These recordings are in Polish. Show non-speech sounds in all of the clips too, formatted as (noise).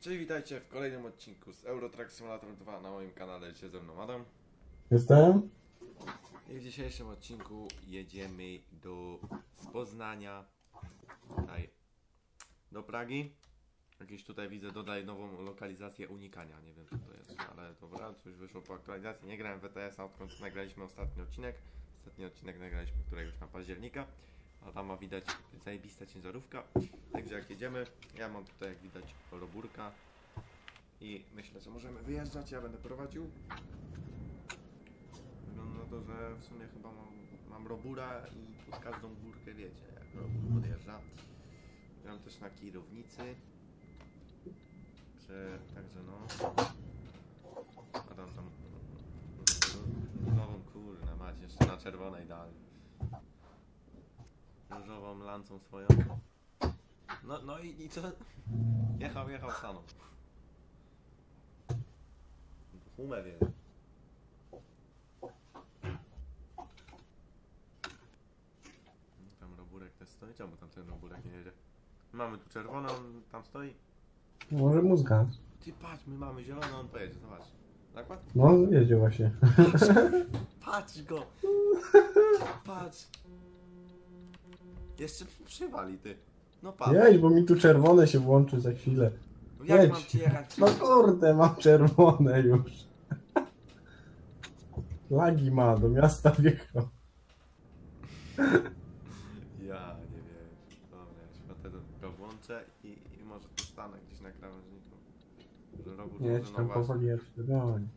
Cześć, witajcie w kolejnym odcinku z Eurotrack Simulator 2 na moim kanale. Się ze mną Adam. Jestem? I w dzisiejszym odcinku jedziemy do z Poznania tutaj do Pragi. Jakieś tutaj widzę dodaj nową lokalizację unikania. Nie wiem co to jest, ale dobra, coś wyszło po aktualizacji. Nie grałem w WTS-a odkąd nagraliśmy ostatni odcinek. Ostatni odcinek nagraliśmy któregoś na października. Tam ma widać zajebista ciężarówka. Także jak jedziemy, ja mam tutaj jak widać roburka. I myślę, że możemy wyjeżdżać, ja będę prowadził. Wygląda na to, że w sumie chyba mam, mam robura i pod każdą górkę wiecie, jak robur podjeżdża. Mam też na kierownicy. Że, także no. Adam tam różową kurna macie, jeszcze na czerwonej dalej. Różową lancą swoją. No, no i, i co? Jechał, jechał stanął. Humę wie. Tam roburek też stoi, czemu tam ten roburek nie jedzie? Mamy tu czerwoną, on tam stoi. Może mu zgasł. Ty patrz, my mamy zieloną, on pojedzie, zobacz. Nakład? No, jedzie właśnie. Patrz go! Patrz! Jeszcze przywali ty. No patrz. Jedź, bo mi tu czerwone się włączy za chwilę. Jak jedź. mam ci jechać? No kurde, mam czerwone już. Lagi ma, do miasta wjechał. Ja nie wiem. Dobra, światę go włączę i, i może tu stanę gdzieś na krawężniku. Że Jedź może tam no właśnie. powoli jeszcze broń.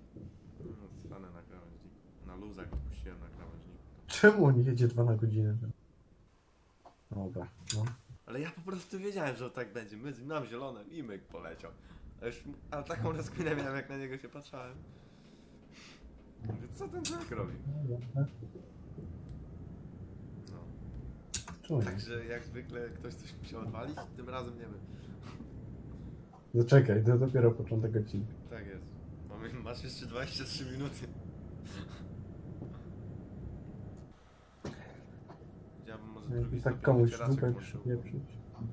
No, Stanę na krawężniku. Na luzach puściłem na krawężniku. Czemu on jedzie 2 na godzinę? Dobra, no. Ale ja po prostu wiedziałem, że tak będzie. My nam zielone i myk poleciał. A już, ale taką rozkminę miałem, jak na niego się patrzałem. Mówię, co ten człowiek robi? No. Czuję. Także jak zwykle ktoś coś musiał odwalić, tym razem nie my. Zaczekaj, to dopiero początek odcinka. Tak jest. Mamy, masz jeszcze 23 minuty. Stopień tak komuś wycieraczek dupę przypieprzyć.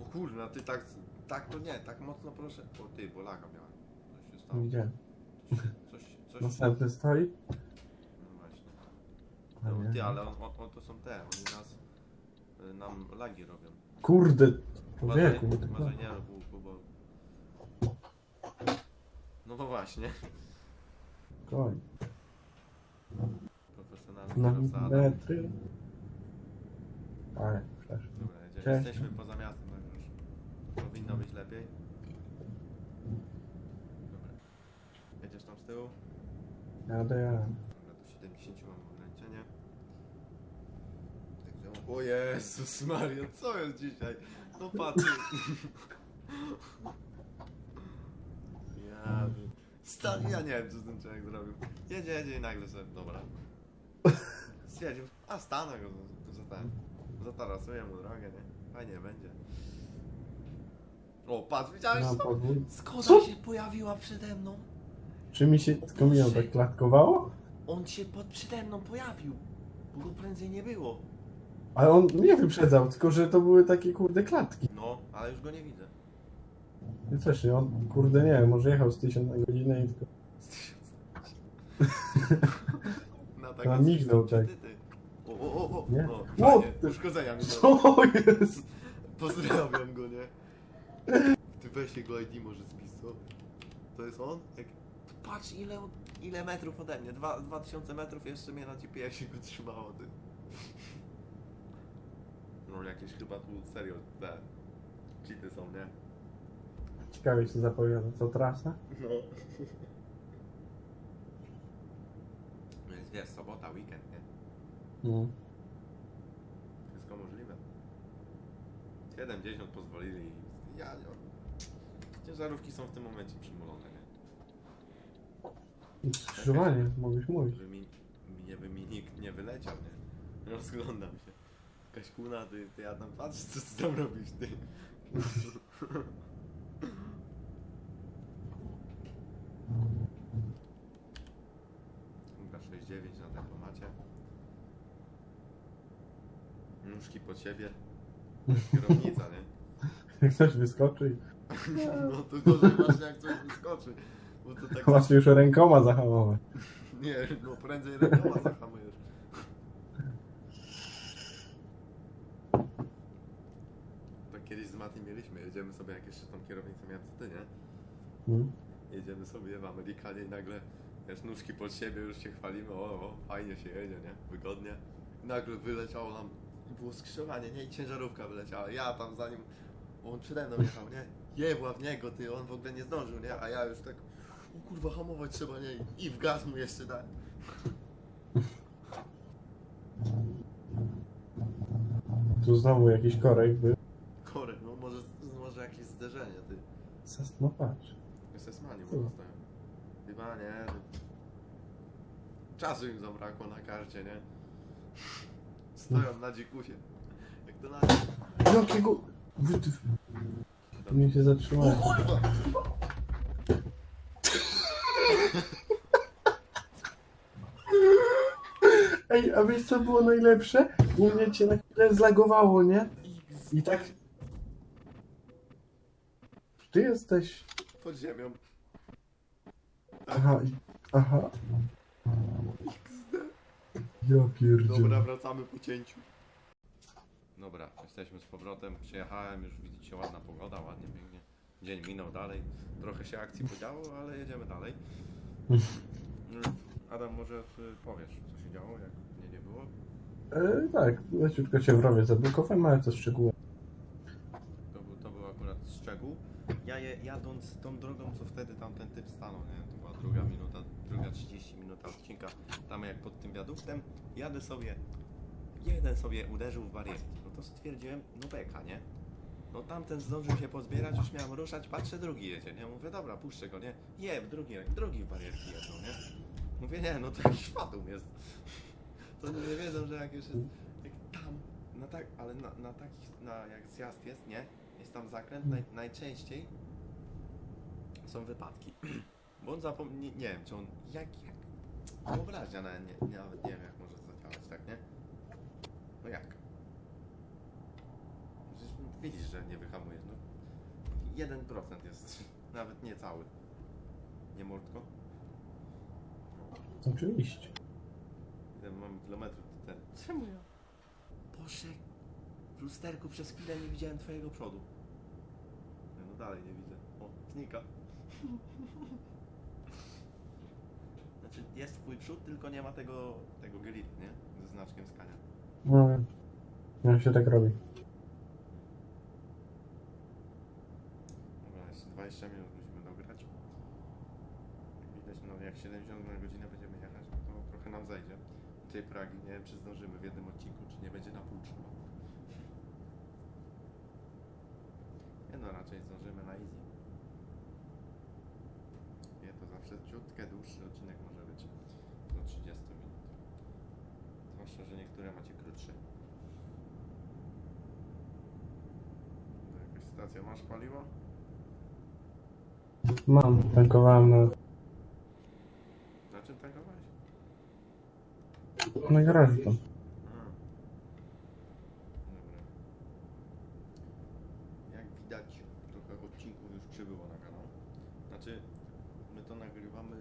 O kurna, ty tak, tak to nie, tak mocno proszę. O ty, bo laga miała. Coś się stało. Widziałem. Coś, coś, Następny stoi? No właśnie. No, ty, ale on, on, on to są te, oni nas, y, nam lagi robią. Kurde, człowieku, no uważaj, to nie rób łuku, bo... No to właśnie, koń. profesjonalny Na kierowca Adam. metry. Ale, flash. Dobra, jedziemy. Cześć. Jesteśmy poza miastem, tak już powinno być lepiej. Dobra. Jedziesz tam z tyłu? Jadę, jadę. Dobra, do 70 mam ograniczenie. Także... O Jezus Maria, co jest dzisiaj? No patrz. ja... Stary, ja nie wiem, co ten człowiek zrobił. Jedzie, jedzie i nagle sobie, dobra. Stwierdził, a stanę go za, za ten. Zatarasuję mu drogę, nie? Fajnie będzie. O, patrz, widziałeś Na co? podwój. Skoda Co? się pojawiła przede mną. Czy mi się kominą tak klatkowało? On się pod przede mną pojawił. Bo go prędzej nie było. Ale on mnie wyprzedzał, tylko że to były takie kurde klatki. No, ale już go nie widzę. Ja też nie, on kurde nie wiem, może jechał z 1000 na godzinę i tylko... (laughs) (laughs) Na To mignął, tak. ty. O, o, o, Nie? O, fajnie, ty- uszkodzenia mi Co jest? Pozdrawiam go, nie? Ty weź jego ID może spis, co? To jest on? Jak... Patrz ile, ile metrów ode mnie, Dwa, 2000 metrów jeszcze mnie na GPS-ie go trzymało, ty. No jakieś chyba tu serio te cheaty są, nie? Ciekawie się zapowiada, co trasa? No. (laughs) No jest wiesz, sobota, weekend, nie? No. Wszystko możliwe. 70 pozwolili i ja nie Ciężarówki są w tym momencie przymulone, nie? Skrzyżowanie, mogłeś mówić. Żeby mi, mi, żeby mi nikt nie wyleciał, nie? Rozglądam się. Jakaś kuna, ty, ty ja tam patrz, co ty tam robisz, ty. (laughs) Chyba 6,9 na tempomacie. Nóżki pod siebie. Kierownica, nie? (laughs) Jak ktoś wyskoczy (laughs) No to gorzej właśnie jak coś wyskoczy. Bo to tak... Łatwiej już rękoma zahamować. (laughs) Nie, no prędzej rękoma zahamujesz. Tak kiedyś z Mati mieliśmy, jedziemy sobie, jak jeszcze tą kierownicę miałem co ty, nie? Hmm? Jedziemy sobie w Amerykanie i nagle, wiesz, nóżki pod siebie, już się chwalimy, o, o, fajnie się jedzie, nie? Wygodnie. Nagle wyleciało nam, i było skrzyżowanie, nie? I ciężarówka wyleciała. Ja tam za nim, on przede mną jechał, nie? Jebła w niego, ty, on w ogóle nie zdążył, nie? A ja już tak, o kurwa, hamować trzeba, nie? I w gaz mu jeszcze dałem. Tu znowu jakiś korek był. Korek, no może, może jakieś zderzenie, ty. Zas- No patrz. Jeszcze smani Co? może stoją. Chyba nie. Czasu im zabrakło na karcie, nie? Stoją na dzikusie. Jak to na... Jakiego... Wy- ty- Nie się zatrzymałem. Kurwa! Ej, a wiesz co było najlepsze? U mnie cię na chwilę zlagowało, nie? I tak... Ty jesteś... Pod ziemią. Aha, aha. Ja pierdzielę. Dobra, wracamy po cięciu. Dobra, jesteśmy z powrotem. Przyjechałem, już widzicie, ładna pogoda, ładnie, pięknie. Dzień minął dalej. Trochę się akcji podziało, ale jedziemy dalej. Mm, Adam, może ty powiesz, co się działo, jak mnie nie było? E, tak, leciutko cię w rowie zablokowałem, ale to szczegóły. To był, to był akurat szczegół. Jadąc tą drogą, co wtedy tamten typ stanął, nie? To była druga minuta, druga 30 minuta odcinka. Tam jak pod tym wiaduktem, jadę sobie, jeden sobie uderzył w barierki. No to stwierdziłem, no beka, nie? No tamten zdążył się pozbierać, już miałem ruszać, patrzę, drugi jedzie, nie? Mówię, dobra, puszczę go, nie? Je, w drugi, drugi w barierki jeżdżą, nie? Mówię, nie, no to jakiś fatum jest. To nie wiedzą, że jak już jest, jak tam, na tak, ale na, na takich, na jak zjazd jest, nie? Jest tam zakręt, naj, najczęściej są wypadki. (clears throat) Bo on zapomni, nie, nie wiem, czy on, jak, jak, wyobraźnia nawet nie, nie, nawet nie wiem, jak może zadziałać, tak, nie? No jak? Przecież widzisz, że nie wyhamujesz, no. 1% jest, (laughs) nawet nie cały. Nie mordko? Oczywiście. Ile mamy kilometrów to ten. Czemu ja? Boże, w lusterku przez chwilę nie widziałem twojego przodu. No dalej nie widzę. O, znika. Znaczy jest twój przód, tylko nie ma tego, tego grill, nie? Ze znaczkiem skania. No wiem. Jak się tak robi. Dobra, jeszcze 20 minut musimy dograć. Jak widać, no jak 70 na godzinę będziemy jechać, no to trochę nam zajdzie. Tej Pragi nie wiem, czy zdążymy w jednym odcinku, czy nie będzie na pół trzeba. Nie no, raczej zdążymy na easy. Nie, to zawsze ciutkę dłuższy odcinek może być. Do 30 minut. Zwłaszcza, że niektóre macie krótsze. To jakaś stacja masz paliwo? Mam, tankowałem na, Na czym tankowałeś? na garażu tam. A. Dobra. Jak widać, trochę odcinków już przybyło na kanał. Znaczy, my to nagrywamy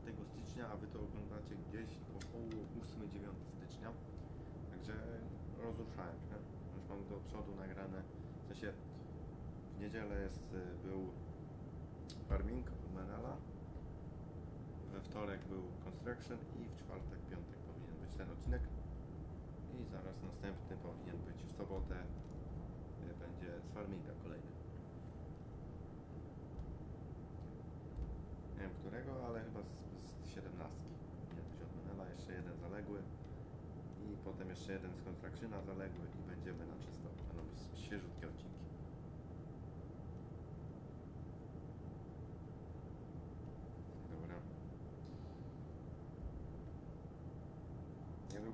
4 stycznia, a wy to oglądacie gdzieś około 8-9 stycznia. Także rozruszałem się. Już mam do przodu nagrane. W sensie, w niedzielę jest, y, był farming u Menela. We wtorek był construction i w czwartek, piątek powinien być ten odcinek. I zaraz następny powinien być w sobotę. y, Będzie z farminga kolejny. Nie wiem którego, ale chyba z, z 17. Powinien być od Menela, jeszcze jeden zaległy. I potem jeszcze jeden z Constructiona zaległy i będziemy na czysto. Będą świeżutkie odcinki. Dobra.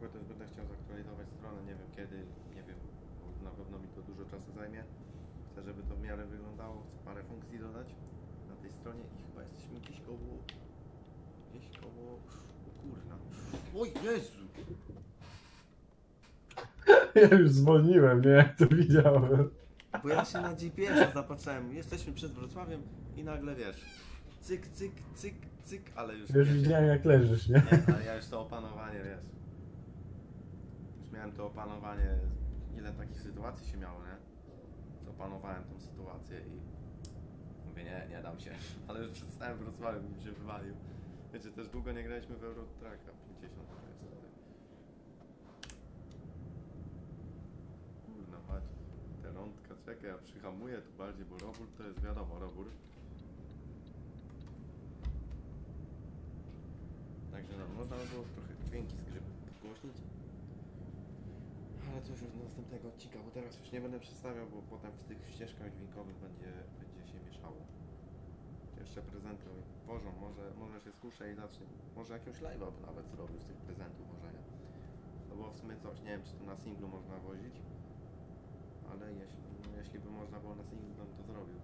Niedługo też będę chciał zaktualizować stronę, nie wiem kiedy, nie wiem, bo na pewno mi to dużo czasu zajmie. Chcę, żeby to w miarę wyglądało, chcę parę funkcji dodać na tej stronie i chyba jesteśmy gdzieś koło, gdzieś koło, o kurna. Oj Jezu! (laughs) Ja już zwolniłem, nie? Jak to widziałem. Bo ja się na GPS-a zapatrzyłem. Jesteśmy przed Wrocławiem i nagle wiesz, cyk, cyk, cyk, cyk, ale już Już widziałem jak leżysz, nie? Nie, ale ja już to opanowanie, wiesz. Miałem to opanowanie, ile takich sytuacji się miało, nie? Co opanowałem tą sytuację i mówię, nie, nie dam się. (laughs) Ale już przed całym Wrocławiem mi się wywalił. Wiecie, też długo nie graliśmy w Eurotracka, 50 to jest tutaj. Kurna mać, te rądka, czekaj, ja przyhamuję tu bardziej, bo robór to jest wiadomo, robór. Także no, można by było trochę dźwięki z gry podgłośnić. Ale to już następnego odcinka, bo teraz już nie będę przedstawiał, bo potem w tych ścieżkach dźwiękowych będzie, będzie się mieszało. Jeszcze prezenty wożą, może, może się skuszę i zacznę. Może jakąś live'a by nawet zrobił z tych prezentów wożenia. No bo w sumie coś, nie wiem czy to na singlu można wozić, ale jeśli, no, jeśli by można było na singlu, bym to zrobił.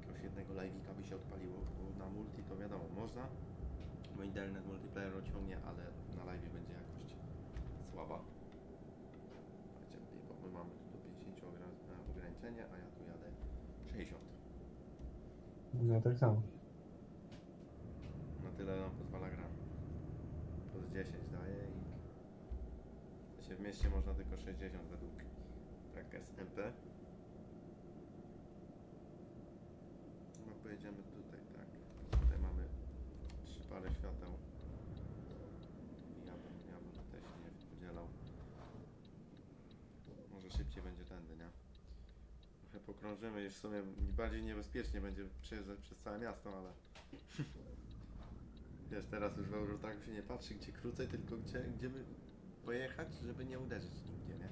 Jakiegoś jednego live'ika by się odpaliło, bo na multi to wiadomo, można, bo internet multiplayer ociągnie, ale na live będzie jakość słaba. Słuchajcie, bo my mamy tu do 50 ogra- e, ograniczenie, a ja tu jadę 60. No tak samo. Na tyle nam pozwala gra. Plus 10 daje i się w mieście można tylko 60 według tak SMP. No pojedziemy tutaj, tak. Tutaj mamy trzy pary świateł. I Ja bym, ja bym tutaj się nie podzielał. Może szybciej będzie tędy, nie? Trochę pokrążymy i w sumie bardziej niebezpiecznie będzie przejeżdżać przez całe miasto, ale... Wiesz, teraz już w Eurotraku się nie patrzy gdzie krócej, tylko gdzie, gdzie by pojechać, żeby nie uderzyć nigdzie, nie?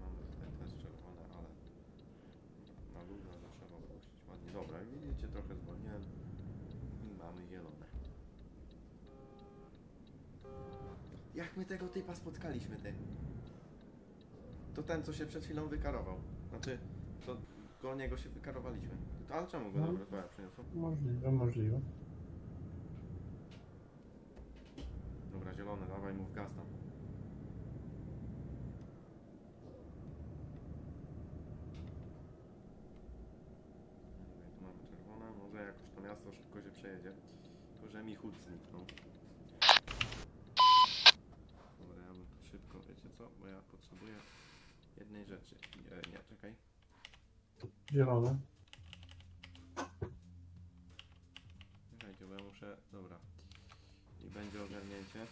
Mamy tutaj też czerwone, ale na luźno to trzeba puścić ładnie. Dobra, jak widzicie trochę zwolniłem i mamy zielone. Jak my tego typa spotkaliśmy, ty? To ten, co się przed chwilą wykarował. Znaczy, to koło niego się wykarowaliśmy. To, ale czemu go No. do Wrocławia przyniosło? Możliwe, możliwe. Dobra, zielony, dawaj mu w gaz tam. Dobra, tu mamy czerwone, może jakoś to miasto szybko się przejedzie. Tylko, że mi chód zniknął. Dobra, ja bym tu szybko, wiecie co? Bo ja potrzebuję jednej rzeczy. E, nie, czekaj. Zielone. Czekajcie, bo ja muszę... Dobra. I będzie ogarnięcie.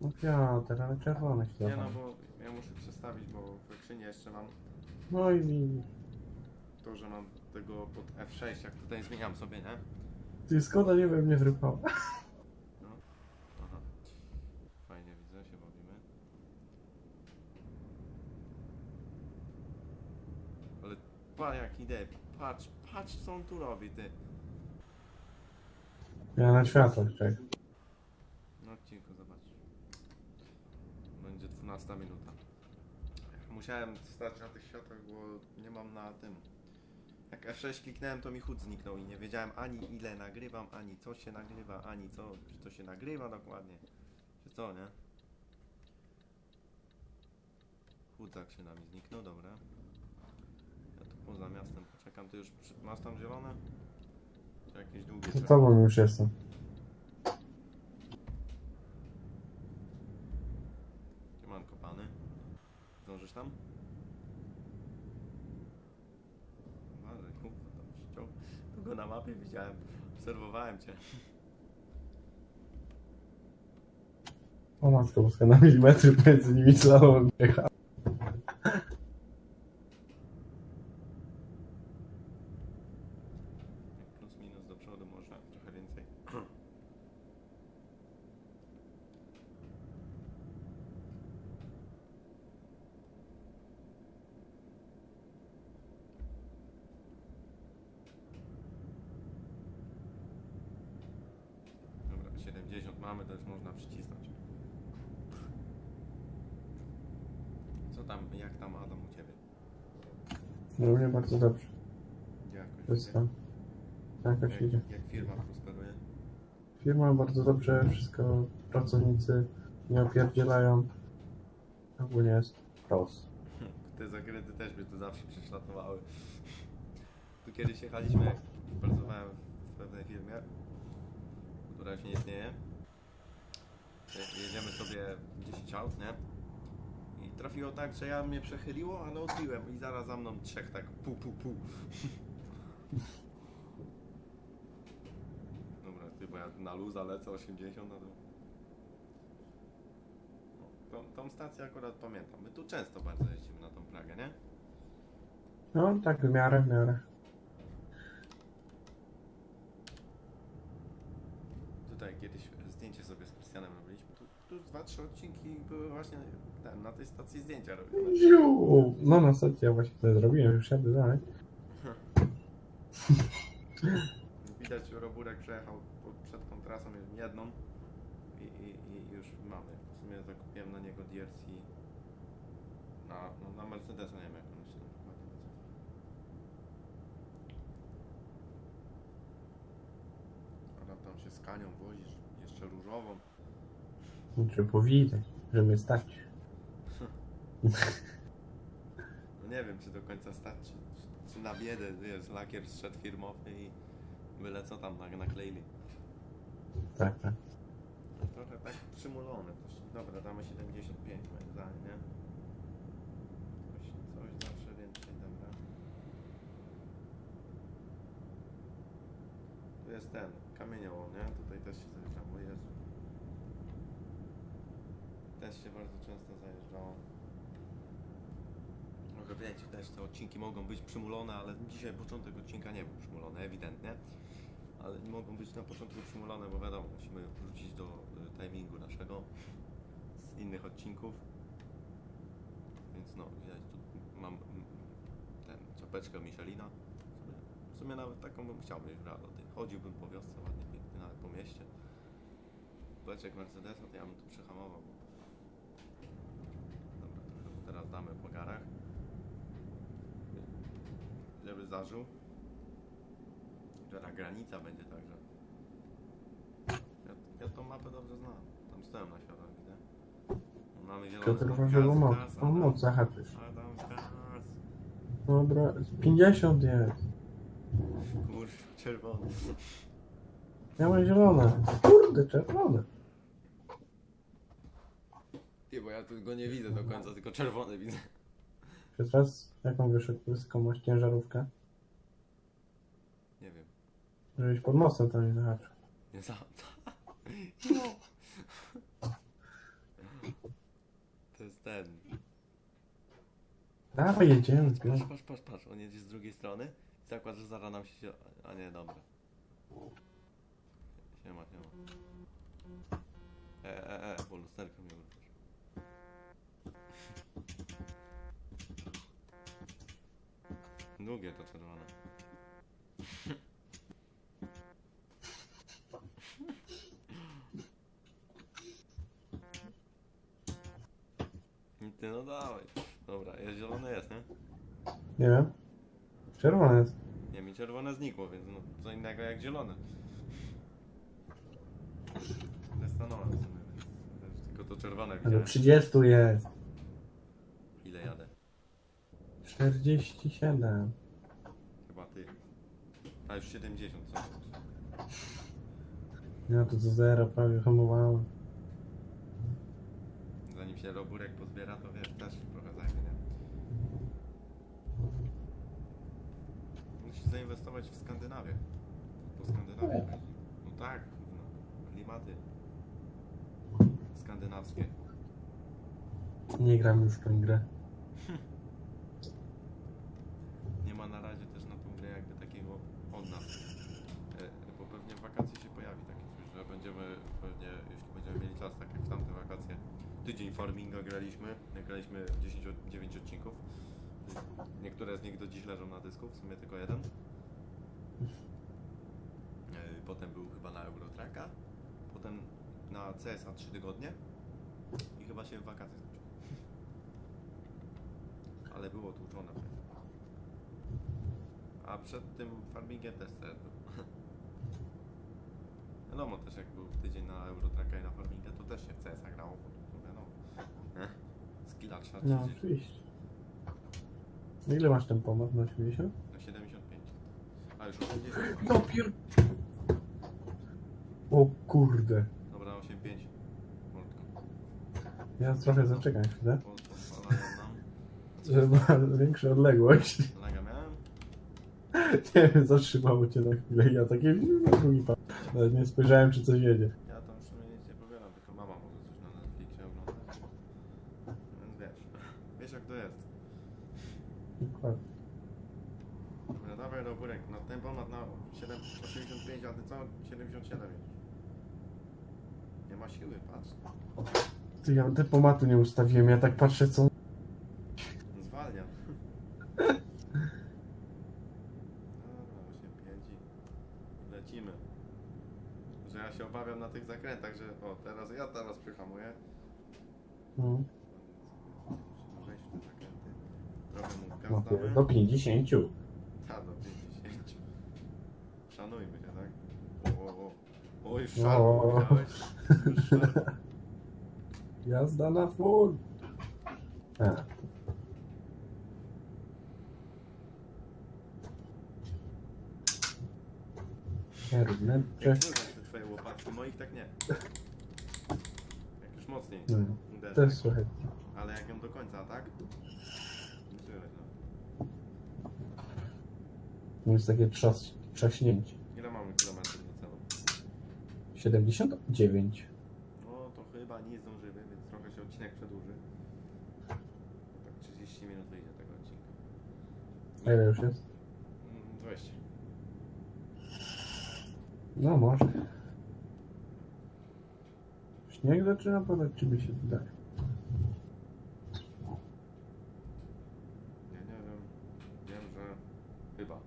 No Piotr, ale czerwone się Nie no, dawało. bo ja muszę przestawić, bo w ekrzynie jeszcze mam No i widzisz. to, że mam tego pod F6, jak tutaj zmieniam sobie, nie? Ty skąd nie we mnie wrypała? (laughs) No. Aha. Fajnie widzę, się bawimy. Ale pa jak idę, patrz, patrz co on tu robi, ty. Ja na światło czekaj. No odcinku, zobacz. Będzie 12 minuta. Musiałem stać na tych światłach, bo nie mam na tym. Jak F6 kliknąłem, to mi chód zniknął i nie wiedziałem ani ile nagrywam, ani co się nagrywa, ani co, czy to się nagrywa dokładnie, czy co, nie? Chudzak się nami zniknął, dobra. Poza miastem poczekam, ty już przy- masz tam zielone? Czy jakieś długie? Z tobą już jestem. Siemanko pany. Zdążysz tam? Uważaj, kurwa, tam ściął. Tu go na mapie widziałem. Obserwowałem cię. O matko boska, na milimetry między nimi slalomem jechał. Plus minus do przodu można trochę więcej. Dobra, 70 mamy, to już można przycisnąć. Co tam, jak tam Adam u Ciebie? No mnie bardzo dobrze. Jakoś To jest tam. Jakoś idzie. jak, jak firma prosperuje? Firma bardzo dobrze, wszystko pracownicy nie opierdzielają. Ogólnie jest pros. (laughs) Te zakręty też mnie tu zawsze prześladowały. Tu kiedyś jechaliśmy, jak pracowałem w pewnej firmie, która już nie istnieje. Je- Jedziemy sobie 10 aut, nie? Trafiło tak, że ja mnie przechyliło, ale odbiłem i zaraz za mną trzech tak pu pu pu. (laughs) Dobra, ty, bo ja na luza lecę 80 na to. No, tą, tą stację akurat pamiętam. My tu często bardzo jeździmy na tą Pragę, nie? No tak w miarę, w miarę. Tutaj kiedyś zdjęcie sobie z Krystianem robiliśmy. Tu, tu dwa, trzy odcinki były właśnie ten, na tej stacji zdjęcia robione. Ziu! No na stacji ja właśnie to zrobiłem, już jadę dalej. Widać, Roburek przejechał po- przed tą trasą jedną i, i, i już mamy. W sumie zakupiłem na niego DRC na, no, na Mercedesa, nie wiem jak on się tam dokładnie nazywa. Ale tam się z Kanią wozisz, jeszcze różową. Muszę powitać, że mnie stać. No nie wiem, czy do końca stać, czy, czy, czy na biedę, wiesz, lakier zszedł firmowy i byle co tam na- nakleili. Tak, tak. No trochę tak przymulone też. Dobra, damy 75 moim zdaniem, nie? Coś, coś zawsze więcej, dobra. Tu jest ten, kamieniołom, nie? Tutaj też się zajeżdżało, Jezu. Też się bardzo często zajeżdżało. Może wiecie, też te odcinki mogą być przymulone, ale dzisiaj początek odcinka nie był przymulony, ewidentnie. Ale mogą być na początku przymulone, bo wiadomo, musimy wrócić do y, timingu naszego z innych odcinków. Więc no, widać tu mam mm, ten czapeczkę Michelina. W sumie, nawet taką bym chciał mieć w Realoty. Chodziłbym po wiosce ładnie, pięknie, nawet po mieście. Pleczek Mercedesa, to ja bym tu przyhamował. Teraz damy po garach. Żeby zażył. Teraz granica będzie także. Ja, ja tą mapę dobrze znam. Tam stołem na światłach, widzę. No, Mamy zielone Piotr o moc, gaz, o ale- moc zahaczysz. ale tam gaz. Dobra, z 50 jest. Kurwa, czerwony. Ja mam zielone. Kurde, czerwone. Nie, bo ja tu go nie widzę do końca, tylko czerwony widzę. Teraz jaką wyszedł wysoką masz ciężarówkę? Nie wiem. Żebyś pod mostem tam nie zahaczył. Nie za... No. (laughs) To jest ten. Dawaj, jedziemy. Patrz, patrz, patrz, patrz. On jedzie z drugiej strony. I zakład, że zaraz nam się... A nie, dobra. Siema, siema. E, e, e, bo lusterko mnie uderzysz. Długie to czerwone. Ty no dawaj. Dobra, jest zielone jest, nie? Nie wiem. Czerwone jest. Nie, mi czerwone znikło, więc no co innego jak zielone. Sumie, więc też tylko to czerwone Ale widziałem. 30 jest. Ile jadę? 47. Chyba ty. A już 70, co? Ja tu do zera prawie hamowałem. Zanim się roburek pozbiera, to wiesz, też trochę zajmie, nie? Musisz zainwestować w Skandynawię. Po Skandynawii chodzi. No tak, no, klimaty skandynawskie. Nie gram już w tę grę. Nie ma na razie też na tą grę jakby takiego od nas. E, Bo pewnie w wakacje się pojawi takie coś, że będziemy pewnie, jeśli będziemy mieli czas, tak jak w tamte wakacje, tydzień farminga graliśmy, nagraliśmy 10, od- 9 odcinków. Niektóre z nich do dziś leżą na dysku, w sumie tylko jeden. E, Potem był chyba na Eurotracka, potem na CSA 3 tygodnie i chyba się wakacje skończyło. Ale było tłuczone. A przed tym farmingiem też. Wiadomo też jak był tydzień na Eurotracka i na Farmingę, to też się w CS grało, bo to wiadomo. Nie? Skilla trzeba No, ćwiczyć. oczywiście. No Ile masz ten pomoc? Na 80? Na 75. A już 80. No pier... O kurde. Dobra, 85. Mordko. Ja trochę zaczekam chwilę, Po- Pozwalają nam. żeby była większa odległość. (laughs) (laughs) Nie wiem, zatrzymało cię na chwilę ja takie na drugi pan. Nawet nie spojrzałem, czy coś jedzie. Ja tam w sumie nic nie pobieram, tylko mama może coś na Netflixie oglądać. Więc wiesz. Wiesz jak to jest. Dokładnie. Dobra, dawaj do górek. Na ten pomad na 7, 85, a ty co? 77 już. Nie ma siły, patrz. Ty, ja tempomatu nie ustawiłem, ja tak patrzę co... Zwalnia. Dobra, 85 i lecimy. Że ja się obawiam na tych zakrętach, że o teraz ja teraz przyhamuję. No, Musimy wejść w te zakręty. Trochę mu no, gaz damy. Do 50. Ta, do 50. Szanujmy się, tak? O, o, o. O, już O. widziałeś? Jazda na full. A. Jak słychać te twoje łopatki, moich tak nie. Jak już mocniej No, uderzę. też słychać. Ale jak ją do końca, tak? Nie słychać, no. To jest takie trzas, trzaśnięcie. Ile mamy kilometrów do celu? 79. No to chyba nie zdążymy, więc trochę się odcinek przedłuży. Tak 30 minut wyjdzie tego odcinka. A ile już jest? Mm, 20. No może. Śnieg zaczyna padać, czy mi się wydaje? Ja nie wiem. Wiem, że chyba.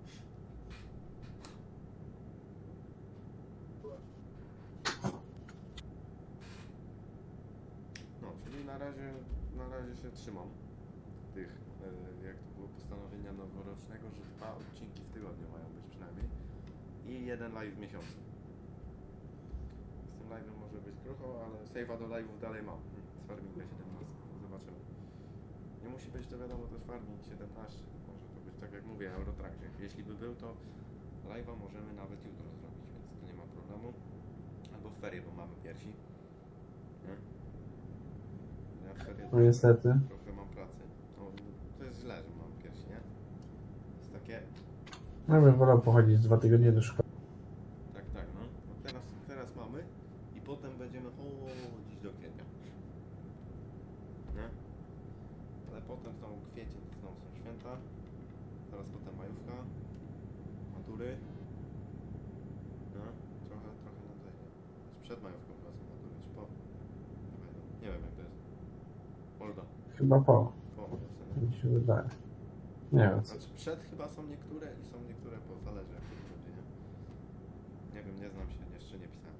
No, czyli na razie, na razie się trzymam tych, e, jak to było postanowienia noworocznego, że dwa odcinki w tygodniu mają być przynajmniej i jeden live w miesiącu. Z tym live'em może być krucho, ale save'a do live'ów dalej mam. Z Farminga 17. Zobaczymy. Nie musi być to wiadomo też Farming 17. Może to być tak jak mówię, Eurotrack. Jeśli by był, to live'a możemy nawet jutro zrobić, więc to nie ma problemu. Albo w ferie, bo mamy piersi. Nie? Ja No niestety. trochę mam pracy. No, to jest źle, że mam piersi, nie? Jest takie, No bym wolał pochodzić dwa tygodnie do szkoły. tak, tak, no. no teraz, teraz mamy i potem będziemy chodzić do kwietnia. Nie? Ale potem znowu kwiecień, znowu są święta. Zaraz potem majówka. Matury. No, trochę, trochę nam zajdzie. Czy przed majówką chyba są matury, czy po? Nie pamiętam. Nie wiem jak to jest. Morda. Chyba po. Po? Tak mi się wydaje. Nie wiem. co. Znaczy przed chyba są niektóre i są niektóre po, zależy jak to będzie, nie? Nie wiem, nie znam się, jeszcze nie pisałem.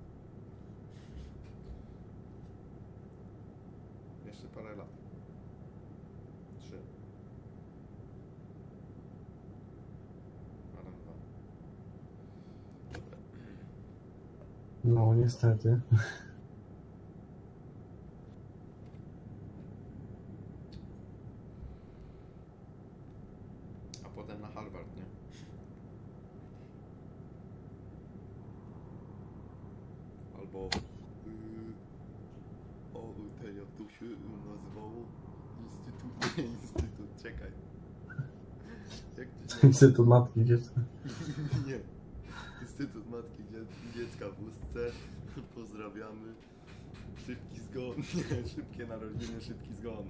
Jeszcze parę lat. Trzy. Adam dwa. No niestety. A potem na Harvard, nie? Albo... Yy, o, ten jak to się nazywało? Instytut, nie instytut, czekaj. Jak to się Instytut Matki Dziecka. (laughs) Nie. Instytut Matki Dzie- Dziecka w Ustce. Pozdrawiamy. Szybki zgon. (laughs) Nie, szybkie narodziny, szybki zgon.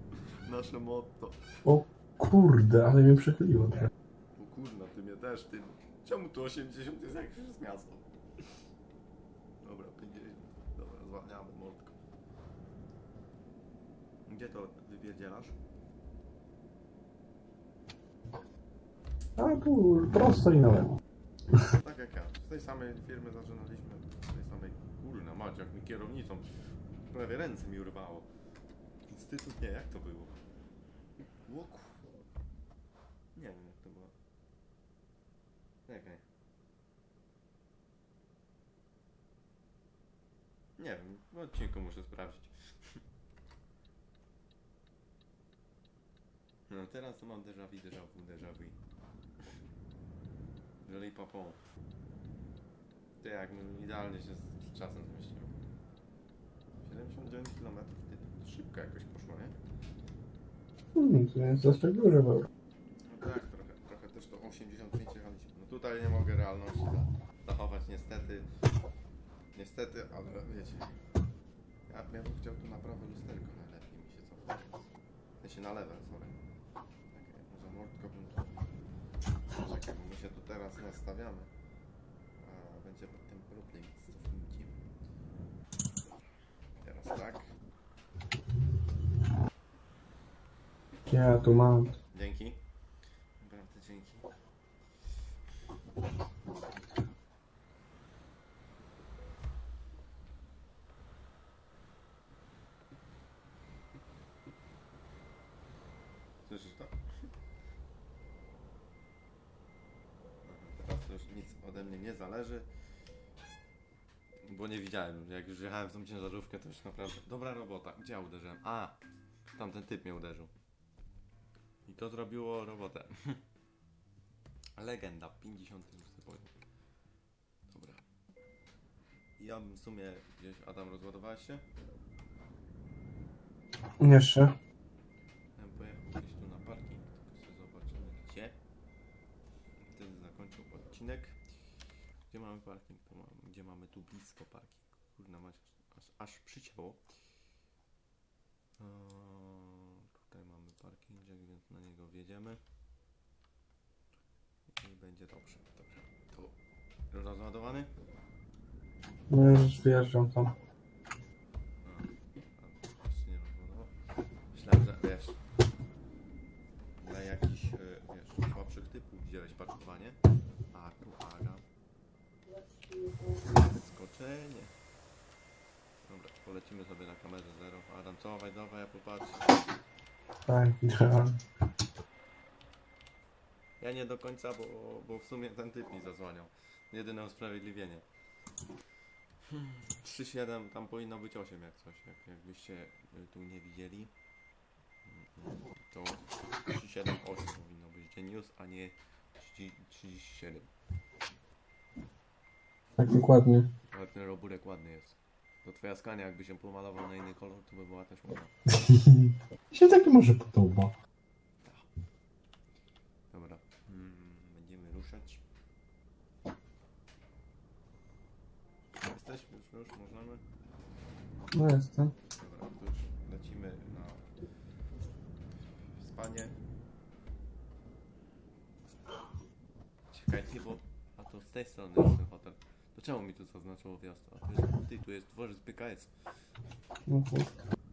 (laughs) Nasze motto. O kurde, ale mnie przechyliło trochę. O kurna, ty mnie też, ty. Czemu tu 80 jest jak już jest miasto? Dobra, 50. Dobra, zwalniamy mordko. Gdzie to wypierdzielasz? A tu prosto i lewo. Tak jak ja. Z tej samej firmy zaczynaliśmy. Z tej samej. Kurna, mać, jak mi kierownicą. Prawie ręce mi urwało. Instytut nie, jak to było? Łoku. Nie wiem jak to było. Czekaj. W odcinku muszę sprawdzić. (laughs) No teraz to mam déjà vu, déjà vu, déjà vu. Jeżeli papą. To jak idealnie się z, z czasem zmieściłem. 79 km, ty, to szybko jakoś poszło, nie? Hmm, to nie jest aż tak duży był. No tak, trochę, trochę też to 85 jechaliśmy. No tutaj nie mogę realności za, zachować niestety. Niestety, ale wiecie. Ja bym chciał tu na prawe lusterko najlepiej mi się cofnąć. W sensie na lewe, sorry. Czekaj, może mordko bym tu... Czekaj, bo my się tu teraz nastawiamy. A będzie potem problem z cofnięciem. Teraz tak. Ja tu mam. Dzięki. Naprawdę dzięki. Słyszysz to? Aha, Teraz to już nic zależy. Bo nie widziałem, jak już jechałem w tą ciężarówkę, to już naprawdę dobra robota. Gdzie ja uderzyłem? A! Tamten typ mnie uderzył. I to zrobiło robotę. (laughs) Legenda, 56 poziom. Dobra. Ja bym w sumie gdzieś, Adam, rozładowałeś się? Jeszcze. Ja bym pojechał gdzieś tu na parking, tylko sobie zobaczymy gdzie. I Wtedy zakończył odcinek. Gdzie mamy parking? Gdzie mamy tu blisko parking? Kurna mać, aż, aż przycięło. Eee, tutaj mamy parkingczek, więc na niego wjedziemy. I będzie dobrze. Dobra. To rozładowany? No już wjeżdżam tam. Skoczenie. Dobra, polecimy sobie na kamerze zero. Adam, cofaj, dawaj, ja popatrzę. Tak, idealnie. Ja nie do końca, bo, bo w sumie ten typ mi zasłaniał. Jedyne usprawiedliwienie. Hmm, 3-7, tam powinno być 8 jak coś, jak, jakbyście y, tu nie widzieli. To 3-7, 8 powinno być Genius, a nie 30 37. Tak dokładnie. Ale ten roburek ładny jest. To twoja skania jakby się pomalował na inny kolor, to by była też ładna. Mi (laughs) się tak może podoba. Dobra, mm, będziemy ruszać. Jesteśmy już, już możemy. No jestem. Dobra, to już lecimy na spanie. Czekajcie, bo... A to z tej strony jest ten hotel. To czemu mi tu zaznaczyło wjazd? A tu jest, ty, tu jest dworzec PKS. Mhm.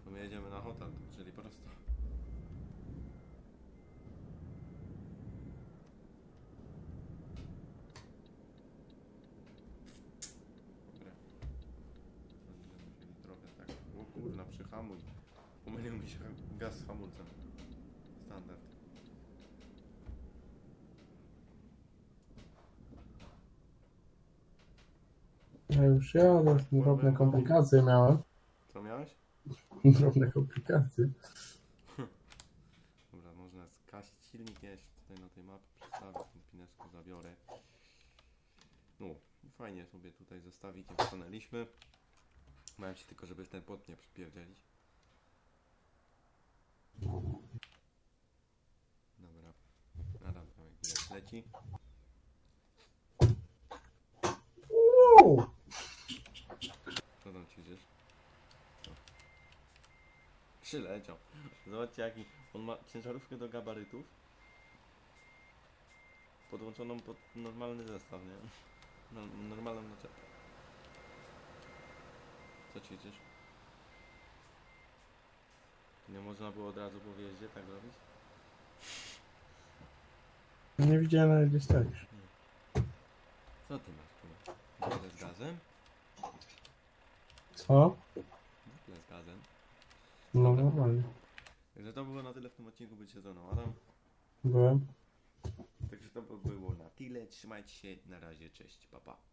To my jedziemy na hotel, czyli prosto. Dobra. Będziemy musieli trochę tak... O kurna, przyhamuj. Pomylił mi się gaz z hamulcem. Standard. Ja już jadę. Drobne komplikacje miałem. Co miałeś? (laughs) Drobne komplikacje. Dobra, można skasić silnik, ja jeszcze tutaj na tej mapie przedstawię, tą pineskę zabiorę. No, fajnie sobie tutaj zestawić, jak stanęliśmy. Miałem się tylko, żeby w ten płot nie przypierdzielić. Dobra, Adam tam jak leci. Wow. Co tam ci gdzieś? O. Przyleciał. Zobaczcie jaki on ma ciężarówkę do gabarytów. Podłączoną pod normalny zestaw, nie? No, normalną naczepę. Co gdzieś? Nie można było od razu po wjeździe tak robić? Nie widziałem nawet gdzie stoisz. Co ty masz tu? Z gazem? Co? No normalnie. Także to było na tyle w tym odcinku, by się ze mną Adam. Byłem. Także to by było na tyle. Trzymajcie się. Na razie. Cześć. Pa, pa.